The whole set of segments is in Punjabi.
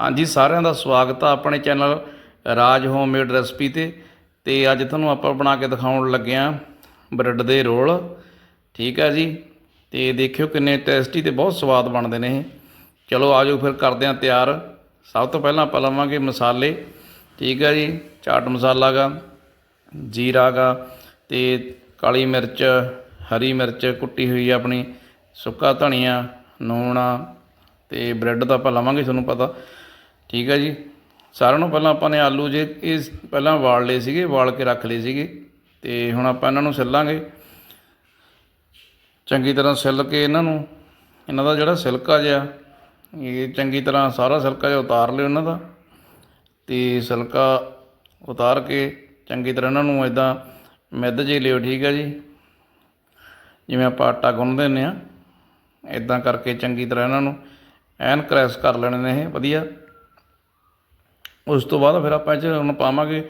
ਹਾਂਜੀ, ਸਾਰਿਆਂ ਦਾ ਸਵਾਗਤ ਆ ਆਪਣੇ ਚੈਨਲ ਰਾਜ ਹੋਮਮੇਡ ਰੈਸਪੀ ਤੇ। ਤੇ ਅੱਜ ਤੁਹਾਨੂੰ ਆਪਾਂ ਬਣਾ ਕੇ ਦਿਖਾਉਣ ਲੱਗੇ ਆ ਬ੍ਰੈਡ ਦੇ ਰੋਲ। ਠੀਕ ਆ ਜੀ? ਤੇ ਦੇਖਿਓ ਕਿੰਨੇ ਟੇਸਟੀ ਤੇ ਬਹੁਤ ਸਵਾਦ ਬਣਦੇ ਨੇ ਇਹ। ਚਲੋ ਆਜੋ ਫਿਰ ਕਰਦੇ ਆ ਤਿਆਰ। ਸਭ ਤੋਂ ਪਹਿਲਾਂ ਆਪਾਂ ਲਵਾਂਗੇ ਮਸਾਲੇ। ਠੀਕ ਆ ਜੀ? ਚਾਟ ਮਸਾਲਾ ਗਾ, ਜੀਰਾ ਗਾ, ਤੇ ਕਾਲੀ ਮਿਰਚ, ਹਰੀ ਮਿਰਚ ਕੁੱਟੀ ਹੋਈ ਆ ਆਪਣੀ, ਸੁੱਕਾ ਧਨੀਆ, ਨੂਣ ਆ ਤੇ ਬ੍ਰੈਡ ਤਾਂ ਆਪਾਂ ਲਵਾਂਗੇ, ਤੁਹਾਨੂੰ ਪਤਾ। ਠੀਕ ਹੈ ਜੀ। ਸਾਰਿਆਂ ਨੂੰ ਪਹਿਲਾਂ ਆਪਾਂ ਨੇ ਆਲੂ ਜੇ ਇਹ ਪਹਿਲਾਂ ਵਾਲ ਲਏ ਸੀਗੇ, ਵਾਲ ਕੇ ਰੱਖ ਲਏ ਸੀਗੇ ਤੇ ਹੁਣ ਆਪਾਂ ਇਹਨਾਂ ਨੂੰ ਸਿੱਲਾਂਗੇ। ਚੰਗੀ ਤਰ੍ਹਾਂ ਸਿੱਲ ਕੇ ਇਹਨਾਂ ਨੂੰ, ਇਹਨਾਂ ਦਾ ਜਿਹੜਾ ਸਿਲਕਾ ਜਿਹਾ, ਇਹ ਚੰਗੀ ਤਰ੍ਹਾਂ ਸਾਰਾ ਸਿਲਕਾ ਜਿਹਾ ਉਤਾਰ ਲਿਓ ਇਹਨਾਂ ਦਾ। ਤੇ ਸਿਲਕਾ ਉਤਾਰ ਕੇ ਚੰਗੀ ਤਰ੍ਹਾਂ ਇਹਨਾਂ ਨੂੰ ਇਦਾਂ ਮਿੱਧ ਜੇ ਲਿਓ, ਠੀਕ ਹੈ ਜੀ। ਜਿਵੇਂ ਆਪਾਂ ਆਟਾ ਗੁੰਨਦੇ ਹੁੰਦੇ ਆ ਇਦਾਂ ਕਰਕੇ ਚੰਗੀ ਤਰ੍ਹਾਂ ਇਹਨਾਂ ਨੂੰ ਐਨ ਕ੍ਰੈਸ਼ ਕਰ ਲੈਣੇ ਨੇ ਇਹ, ਵਧੀਆ। ਉਸ ਤੋਂ ਬਾਅਦ ਫਿਰ ਆਪਾਂ ਇਹ 'ਚ ਹੁਣ ਪਾਵਾਂਗੇ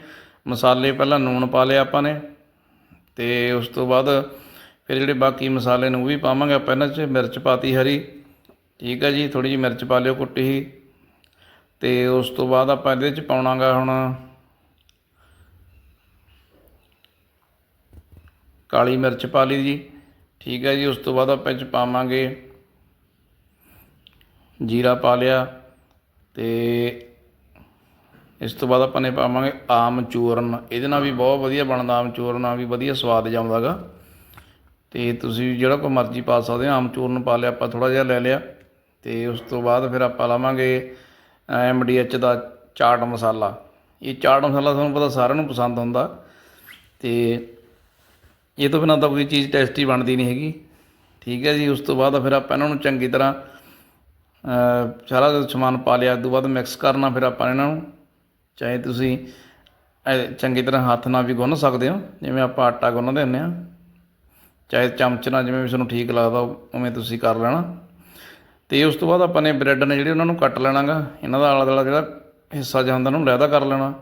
ਮਸਾਲੇ, ਪਹਿਲਾਂ ਲੂਣ ਪਾ ਲਿਆ ਆਪਾਂ ਨੇ ਅਤੇ ਉਸ ਤੋਂ ਬਾਅਦ ਫਿਰ ਜਿਹੜੇ ਬਾਕੀ ਮਸਾਲੇ ਨੇ ਉਹ ਵੀ ਪਾਵਾਂਗੇ ਆਪਾਂ ਇਹਨਾਂ 'ਚ, ਮਿਰਚ ਪਾਤੀ ਹਰੀ, ਠੀਕ ਹੈ ਜੀ, ਥੋੜ੍ਹੀ ਜਿਹੀ ਮਿਰਚ ਪਾ ਲਿਓ ਕੁੱਟੀ ਹੀ ਅਤੇ ਉਸ ਤੋਂ ਬਾਅਦ ਆਪਾਂ ਇਹਦੇ 'ਚ ਪਾਉਣਾਗਾ ਹੁਣ ਕਾਲੀ ਮਿਰਚ ਪਾ ਲਈ ਜੀ, ਠੀਕ ਹੈ ਜੀ, ਉਸ ਤੋਂ ਬਾਅਦ ਆਪਾਂ ਇਹ 'ਚ ਪਾਵਾਂਗੇ ਜੀਰਾ ਪਾ ਲਿਆ ਅਤੇ ਇਸ ਤੋਂ ਬਾਅਦ ਆਪਾਂ ਨੇ ਪਾਵਾਂਗੇ ਆਮ ਚੂਰਨ। ਇਹਦੇ ਨਾਲ ਵੀ ਬਹੁਤ ਵਧੀਆ ਬਣਦਾ ਆਮ ਚੂਰਨ ਨਾਲ ਵੀ ਵਧੀਆ ਸਵਾਦ ਜਾਉਂਦਾਗਾ ਤੇ ਤੁਸੀਂ ਜਿਹੜਾ ਕੋ ਮਰਜ਼ੀ ਪਾ ਸਕਦੇ ਹੋ ਆਮ ਚੂਰਨ ਪਾ ਲਿਆ ਆਪਾਂ ਥੋੜਾ ਜਿਹਾ ਲੈ ਲਿਆ। ਤੇ ਉਸ ਤੋਂ ਬਾਅਦ ਫਿਰ ਆਪਾਂ ਲਾਵਾਂਗੇ ਐਮਡੀਐਚ ਦਾ ਚਾਟ ਮਸਾਲਾ। ਇਹ ਚਾਟ ਮਸਾਲਾ ਤੁਹਾਨੂੰ ਪਤਾ ਸਾਰਿਆਂ ਨੂੰ ਪਸੰਦ ਹੁੰਦਾ ਤੇ ਇਹ ਤੋਂ ਬਿਨਾਂ ਤਾਂ ਕੋਈ ਚੀਜ਼ ਟੇਸਟੀ ਬਣਦੀ ਨਹੀਂ ਹੈਗੀ। ਠੀਕ ਹੈ ਜੀ ਉਸ ਤੋਂ ਬਾਅਦ ਫਿਰ ਆਪਾਂ ਇਹਨਾਂ ਨੂੰ ਚੰਗੀ ਤਰ੍ਹਾਂ ਅ, ਸਾਰਾ ਸਮਾਨ ਪਾ ਲਿਆ। ਉਸ ਤੋਂ ਬਾਅਦ ਮਿਕਸ ਕਰਨਾ ਫਿਰ ਆਪਾਂ ਇਹਨਾਂ ਨੂੰ। ਚਾਹੇ ਤੁਸੀਂ ਚੰਗੀ ਤਰ੍ਹਾਂ ਹੱਥ ਨਾਲ ਵੀ ਗੁੰਨ ਸਕਦੇ ਹੋ, ਜਿਵੇਂ ਆਪਾਂ ਆਟਾ ਗੁੰਨਦੇ ਹੁੰਦੇ ਆ ਚਾਹੇ ਚਮਚ ਨਾਲ ਜਿਵੇਂ ਵੀ ਤੁਹਾਨੂੰ ਠੀਕ ਲੱਗਦਾ ਉਵੇਂ ਤੁਸੀਂ ਕਰ ਲੈਣਾ। ਤੇ ਉਸ ਤੋਂ ਬਾਅਦ ਆਪਾਂ ਨੇ ਬ੍ਰੈਡ ਨੇ ਜਿਹੜੇ ਉਹਨਾਂ ਨੂੰ ਕੱਟ ਲੈਣਾਗਾ, ਇਹਨਾਂ ਦਾ ਆਲਾ ਦੁਆਲਾ ਜਿਹੜਾ ਹਿੱਸਾ ਜਾਂਦਾ ਉਹਨੂੰ ਲਹਿਦਾ ਕਰ ਲੈਣਾ।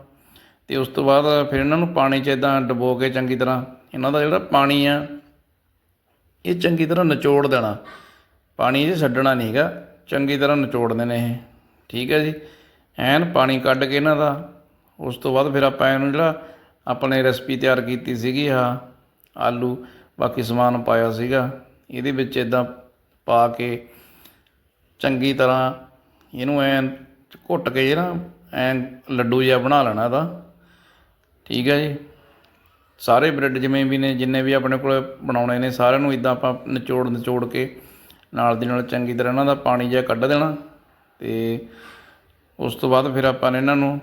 ਤੇ ਉਸ ਤੋਂ ਬਾਅਦ ਫਿਰ ਇਹਨਾਂ ਨੂੰ ਪਾਣੀ 'ਚ ਇਦਾਂ ਡਬੋ ਕੇ ਚੰਗੀ ਤਰ੍ਹਾਂ, ਇਹਨਾਂ ਦਾ ਜਿਹੜਾ ਪਾਣੀ ਆ, ਇਹ ਚੰਗੀ ਤਰ੍ਹਾਂ ਨਿਚੋੜ ਦੇਣਾ। ਪਾਣੀ ਇਹ ਛੱਡਣਾ ਨਹੀਂ ਹੈਗਾ, ਚੰਗੀ ਤਰ੍ਹਾਂ ਨਿਚੋੜਦੇ ਨੇ ਇਹ। ਠੀਕ ਹੈ ਜੀ? ਐਨ ਪਾਣੀ ਕੱਢ ਕੇ ਇਹਨਾਂ ਦਾ, ਉਸ ਤੋਂ ਬਾਅਦ ਫਿਰ ਆਪਾਂ ਇਹਨੂੰ ਜਿਹੜਾ ਆਪਣੇ ਰੈਸਪੀ ਤਿਆਰ ਕੀਤੀ ਸੀਗੀ ਆ ਆਲੂ, ਬਾਕੀ ਸਮਾਨ ਪਾਇਆ ਸੀਗਾ। ਇਹਦੇ ਵਿੱਚ ਇਦਾਂ ਪਾ ਕੇ ਚੰਗੀ ਤਰ੍ਹਾਂ ਇਹਨੂੰ ਐਨ ਘੁੱਟ ਕੇ ਜਿਹੜਾ, ਐਨ ਲੱਡੂ ਜਿਹਾ ਬਣਾ ਲੈਣਾ ਇਹਦਾ। ਠੀਕ ਹੈ ਜੀ? ਸਾਰੇ ਬ੍ਰੈਡ ਜਿਵੇਂ ਵੀ ਨੇ, ਜਿੰਨੇ ਵੀ ਆਪਣੇ ਕੋਲ ਬਣਾਉਣੇ ਨੇ, ਸਾਰਿਆਂ ਨੂੰ ਇਦਾਂ ਆਪਾਂ ਨਿਚੋੜ ਨਿਚੋੜ ਕੇ ਨਾਲ ਦੀ ਨਾਲ ਚੰਗੀ ਤਰ੍ਹਾਂ ਇਹਨਾਂ ਦਾ ਪਾਣੀ ਜਿਹਾ ਕੱਢ ਦੇਣਾ ਤੇ ਉਸ ਤੋਂ ਬਾਅਦ ਫਿਰ ਆਪਾਂ ਨੇ ਇਹਨਾਂ ਨੂੰ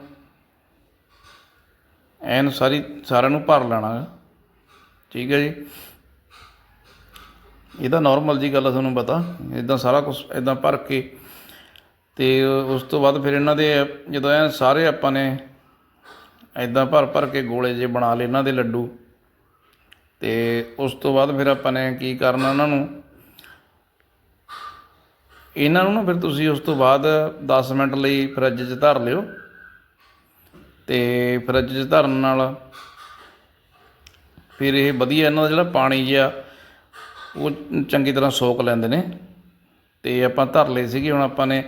ਐਨ ਸਾਰੀ, ਸਾਰਿਆਂ ਨੂੰ ਭਰ ਲੈਣਾ ਗਾ। ਠੀਕ ਹੈ ਜੀ? ਇਹ ਤਾਂ ਨਾਰਮਲ ਜੀ ਗੱਲ ਆ ਤੁਹਾਨੂੰ ਪਤਾ। ਇਦਾਂ ਸਾਰਾ ਕੁਝ ਇਦਾਂ ਭਰ ਕੇ ਤੇ ਉਸ ਤੋਂ ਬਾਅਦ ਫਿਰ ਇਹਨਾਂ ਦੇ ਜਦੋਂ ਐਨ ਸਾਰੇ ਆਪਾਂ ਨੇ ਇਦਾਂ ਭਰ ਭਰ ਕੇ ਗੋਲੇ ਜੇ ਬਣਾ ਲਏ ਇਹਨਾਂ ਦੇ ਲੱਡੂ। ਤੇ ਉਸ ਤੋਂ ਬਾਅਦ ਫਿਰ ਆਪਾਂ ਨੇ ਕੀ ਕਰਨਾ ਇਹਨਾਂ ਨੂੰ ਇਹਨਾਂ ਨੂੰ ਨਾ ਫਿਰ ਤੁਸੀਂ ਉਸ ਤੋਂ ਬਾਅਦ 10 ਮਿੰਟ ਲਈ ਫਰਿੱਜ 'ਚ ਧਰ ਲਿਓ ਤੇ ਫਰਿੱਜ 'ਚ ਧਰਨ ਨਾਲ ਫਿਰ ਇਹ ਵਧੀਆ ਇਹਨਾਂ ਦਾ ਜਿਹੜਾ ਪਾਣੀ ਜਿਹਾ, ਉਹ ਚੰਗੀ ਤਰ੍ਹਾਂ ਸੋਕ ਲੈਂਦੇ ਨੇ ਤੇ ਆਪਾਂ ਧਰ ਲਏ ਸੀਗੇ, ਹੁਣ ਆਪਾਂ ਨੇ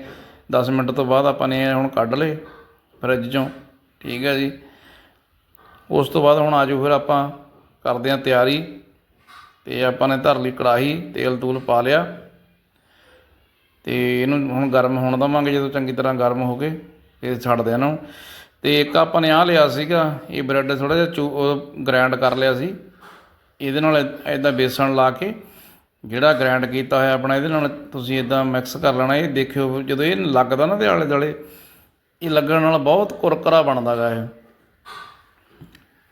10 ਮਿੰਟ ਤੋਂ ਬਾਅਦ ਆਪਾਂ ਨੇ ਹੁਣ ਕੱਢ ਲਏ ਫਰਿੱਜ 'ਚੋਂ, ਠੀਕ ਹੈ ਜੀ। ਉਸ ਤੋਂ ਬਾਅਦ ਹੁਣ ਆਜੋ ਫਿਰ ਆਪਾਂ ਕਰਦੇ ਹਾਂ ਤਿਆਰੀ ਤੇ ਆਪਾਂ ਨੇ ਧਰ ਲਈ ਕੜਾਹੀ ਤੇਲ ਤੂਲ ਪਾ ਲਿਆ। ਤੇ ਇਹਨੂੰ ਹੁਣ ਗਰਮ ਹੋਣ ਦਵਾਂਗੇ, ਜਦੋਂ ਚੰਗੀ ਤਰ੍ਹਾਂ ਗਰਮ ਹੋ ਗਏ ਫਿਰ ਛੱਡ ਦੇ ਇਹਨੂੰ। ਤੇ ਇੱਕ ਆਪਾਂ ਨੇ ਆਹ ਲਿਆ ਸੀਗਾ, ਇਹ ਬ੍ਰੈਡ ਥੋੜਾ ਜਿਹਾ ਚੂ ਗ੍ਰਾਈਂਡ ਕਰ ਲਿਆ ਸੀ। ਇਹਦੇ ਨਾਲ ਇਦਾਂ ਬੇਸਣ ਲਾ ਕੇ, ਜਿਹੜਾ ਗ੍ਰਾਈਂਡ ਕੀਤਾ ਹੋਇਆ ਆਪਣਾ, ਇਹਦੇ ਨਾਲ ਤੁਸੀਂ ਇਦਾਂ ਮਿਕਸ ਕਰ ਲੈਣਾ। ਇਹ ਦੇਖਿਓ, ਜਦੋਂ ਇਹ ਲੱਗਦਾ ਨਾ ਤੇ ਆਲੇ ਦੁਆਲੇ, ਇਹ ਲੱਗਣ ਨਾਲ ਬਹੁਤ ਕੁਰਕਰਾ ਬਣਦਾ ਗਾ ਇਹ।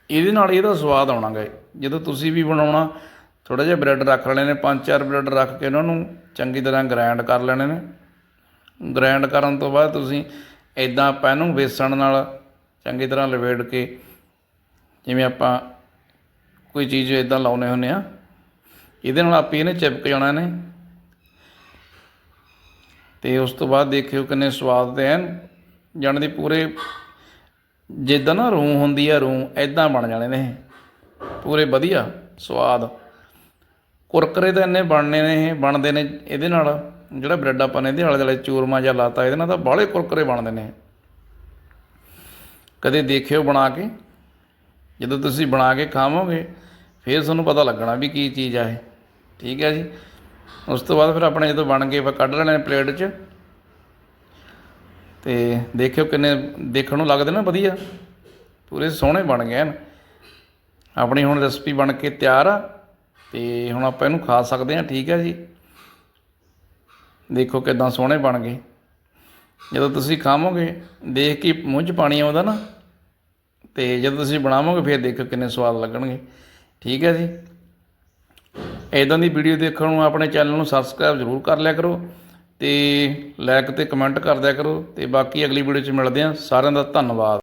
ਇਹਦੇ ਨਾਲ ਇਹਦਾ ਸਵਾਦ ਆਉਣਾ ਗਾ ਜਦੋਂ ਤੁਸੀਂ ਵੀ ਬਣਾਉਣਾ ਥੋੜਾ ਜਿਹਾ ਬ੍ਰੈਡ ਰੱਖ ਲੈਣੇ ਨੇ, ਪੰਜ ਚਾਰ ਬ੍ਰੈਡ ਰੱਖ ਕੇ ਉਹਨਾਂ ਨੂੰ ਚੰਗੀ ਤਰ੍ਹਾਂ ਗ੍ਰਾਈਂਡ ਕਰ ਲੈਣੇ ਨੇ। ਗ੍ਰਾਈਂਡ ਕਰਨ ਤੋਂ ਬਾਅਦ ਤੁਸੀਂ ਇਦਾਂ ਆਪਾਂ ਇਹਨੂੰ ਵੇਸਣ ਨਾਲ ਚੰਗੀ ਤਰ੍ਹਾਂ ਲਵੇੜ ਕੇ, ਜਿਵੇਂ ਆਪਾਂ ਕੋਈ ਚੀਜ਼ ਇਦਾਂ ਲਾਉਨੇ ਹੁੰਨੇ ਆ, ਇਹਦੇ ਨਾਲ ਆਪੇ ਇਹਨੇ ਚਿਪਕ ਜਾਣਾ ਨੇ ਤੇ ਉਸ ਤੋਂ ਬਾਅਦ ਦੇਖਿਓ ਕਿੰਨੇ ਸਵਾਦ ਤੇ ਐਨ, ਜਾਣ ਦੀ ਪੂਰੇ ਜਿੱਦਾਂ ਨਾ ਰੂੰ ਹੁੰਦੀ ਆ, ਰੂੰ ਐਦਾਂ ਬਣ ਜਾਣੇ ਨੇ। ਪੂਰੇ ਵਧੀਆ, ਸਵਾਦ। ਕੁਰਕਰੇ ਤਾਂ ਇੰਨੇ ਬਣਨੇ ਨੇ ਇਹ, ਬਣਦੇ ਨੇ ਇਹਦੇ ਨਾਲ। ਜਿਹੜਾ ਬ੍ਰੈਡ ਆਪਾਂ ਨੇ ਇਹਦੇ ਆਲੇ ਦੁਆਲੇ ਚੂਰਮਾ ਜਾਂ ਲਾਤਾ, ਇਹਦੇ ਨਾਲ ਤਾਂ ਬਾਹਲੇ ਕੁਰਕਰੇ ਬਣਦੇ ਨੇ। ਕਦੇ ਦੇਖਿਓ ਬਣਾ ਕੇ। ਜਦੋਂ ਤੁਸੀਂ ਬਣਾ ਕੇ ਖਾਵੋਗੇ, ਫਿਰ ਤੁਹਾਨੂੰ ਪਤਾ ਲੱਗਣਾ ਵੀ ਕੀ ਚੀਜ਼ ਆ ਇਹ। ਠੀਕ ਹੈ ਜੀ? ਉਸ ਤੋਂ ਬਾਅਦ ਫਿਰ ਆਪਣੇ ਜਦੋਂ ਬਣ ਗਏ ਫਿਰ ਕੱਢ ਲੈਣੇ ਪਲੇਟ 'ਚ। ਤੇ ਦੇਖਿਓ ਕਿੰਨੇ, ਦੇਖਣ ਨੂੰ ਲੱਗਦੇ ਨਾ ਵਧੀਆ। ਪੂਰੇ ਸੋਹਣੇ ਬਣ ਗਏ ਹਨ। ਆਪਣੀ ਹੁਣ ਰੈਸਪੀ ਬਣ ਕੇ ਤਿਆਰ ਆ। ਤੇ ਹੁਣ ਆਪਾਂ ਇਹਨੂੰ ਖਾ ਸਕਦੇ ਹਾਂ, ਠੀਕ ਹੈ ਜੀ? ਦੇਖੋ ਕਿਦਾਂ ਸੋਹਣੇ ਬਣ ਗਏ। ਜਦੋਂ ਤੁਸੀਂ ਖਾਵੋਗੇ, ਦੇਖ ਕੇ ਮੂੰਹ 'ਚ ਪਾਣੀ ਆਉਂਦਾ ਨਾ, ਤੇ ਜਦੋਂ ਤੁਸੀਂ ਬਣਾਵੋਗੇ, ਫਿਰ ਦੇਖੋ ਕਿੰਨੇ ਸਵਾਦ ਲੱਗਣਗੇ। ਠੀਕ ਹੈ ਜੀ? ਇਦਾਂ ਦੀ ਵੀਡੀਓ ਦੇਖਣ ਨੂੰ ਆਪਣੇ ਚੈਨਲ ਨੂੰ ਸਬਸਕ੍ਰਾਈਬ ਜ਼ਰੂਰ ਕਰ ਲਿਆ ਕਰੋ ਤੇ ਲਾਈਕ ਤੇ ਕਮੈਂਟ ਕਰ ਦਿਆ ਕਰੋ ਤੇ ਬਾਕੀ ਅਗਲੀ ਵੀਡੀਓ 'ਚ ਮਿਲਦੇ ਹਾਂ। ਸਾਰਿਆਂ ਦਾ ਧੰਨਵਾਦ।